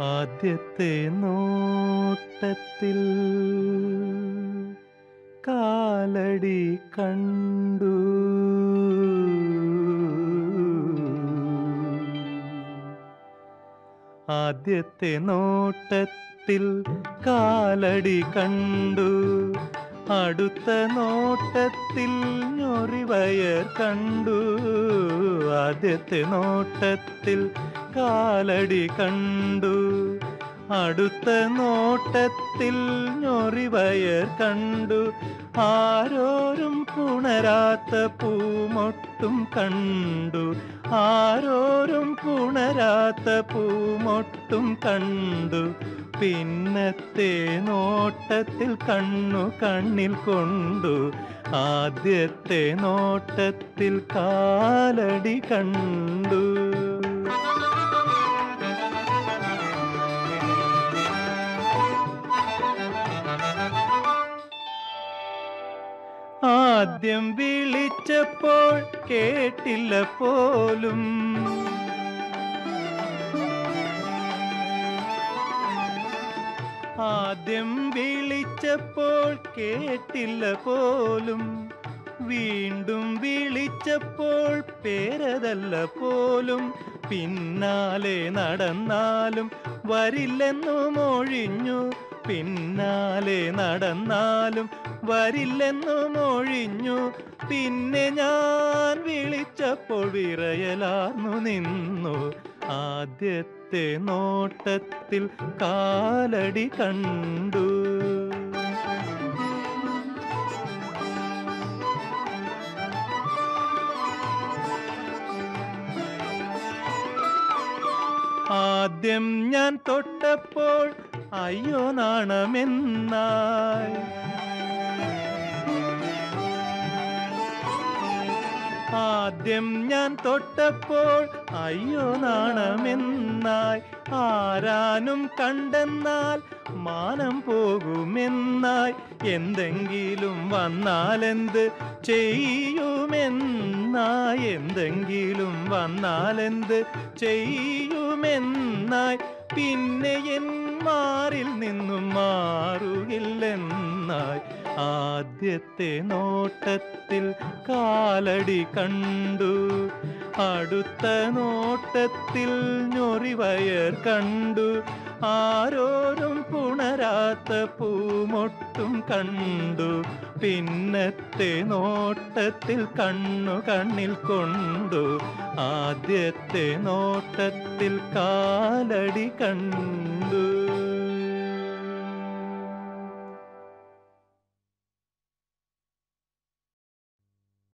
ആദ്യത്തെ നോട്ടത്തിൽ കാലടി കണ്ടു. ആദ്യത്തെ നോട്ടത്തിൽ കാലടി കണ്ടു. അടുത്ത നോട്ടത്തിൽ ഞൊറിവയർ കണ്ടു. ആദ്യത്തെ നോട്ടത്തിൽ കാലടി കണ്ടു. അടുത്ത നോട്ടത്തിൽ ഞൊറിവയർ കണ്ടു. ആരോരും പുണരാത്ത പൂമൊട്ടും കണ്ടു. ആരോരും പുണരാത്ത പൂമൊട്ടും കണ്ടു. പിന്നത്തെ നോട്ടത്തിൽ കണ്ണു കണ്ണിൽ കൊണ്ടു. ആദ്യത്തെ നോട്ടത്തിൽ കാലടി കണ്ടു. ആദ്യം വിളിച്ചപ്പോൾ കേട്ടില്ല പോലും. ആദ്യം വിളിച്ചപ്പോൾ കേട്ടില്ല പോലും. വീണ്ടും വിളിച്ചപ്പോൾ പേരതല്ല പോലും. പിന്നാലെ നടന്നാലും വരില്ലെന്നു മൊഴിഞ്ഞു പിന്നാലെ നടന്നാലും വരില്ലെന്നു മൊഴിഞ്ഞു പിന്നെ ഞാൻ വിളിച്ചപ്പോൾ വിറയലാർന്നു നിന്നു. ആദ്യത്തെ നോട്ടത്തിൽ കാലടി കണ്ടു. ആദ്യം ഞാൻ തൊട്ടപ്പോൾ അയ്യോ നാണമെന്നായി ആദ്യം ഞാൻ തൊട്ടപ്പോൾ അയ്യോ നാണമെന്നായി ആരാനും കണ്ടെന്നാൽ മാനം പോകുമെന്നായി എന്തെങ്കിലും വന്നാലെന്ത് ചെയ്യുമെന്നായി എന്തെങ്കിലും വന്നാലെന്ത് ചെയ്യുമെന്നായി പിന്നെ എൻ മാറിൽ നിന്നും മാറുകില്ലെന്നായി. ആദ്യത്തെ നോട്ടത്തിൽ കാലടി കണ്ടു. അടുത്ത നോട്ടത്തിൽ ഞൊറിവയർ കണ്ടു. ആരോരും പുണരാത്ത പൂമൊട്ടും കണ്ടു. പിന്നത്തെ നോട്ടത്തിൽ കണ്ണു കണ്ണിൽ കൊണ്ടു. ആദ്യത്തെ നോട്ടത്തിൽ കാലടി കണ്ടു.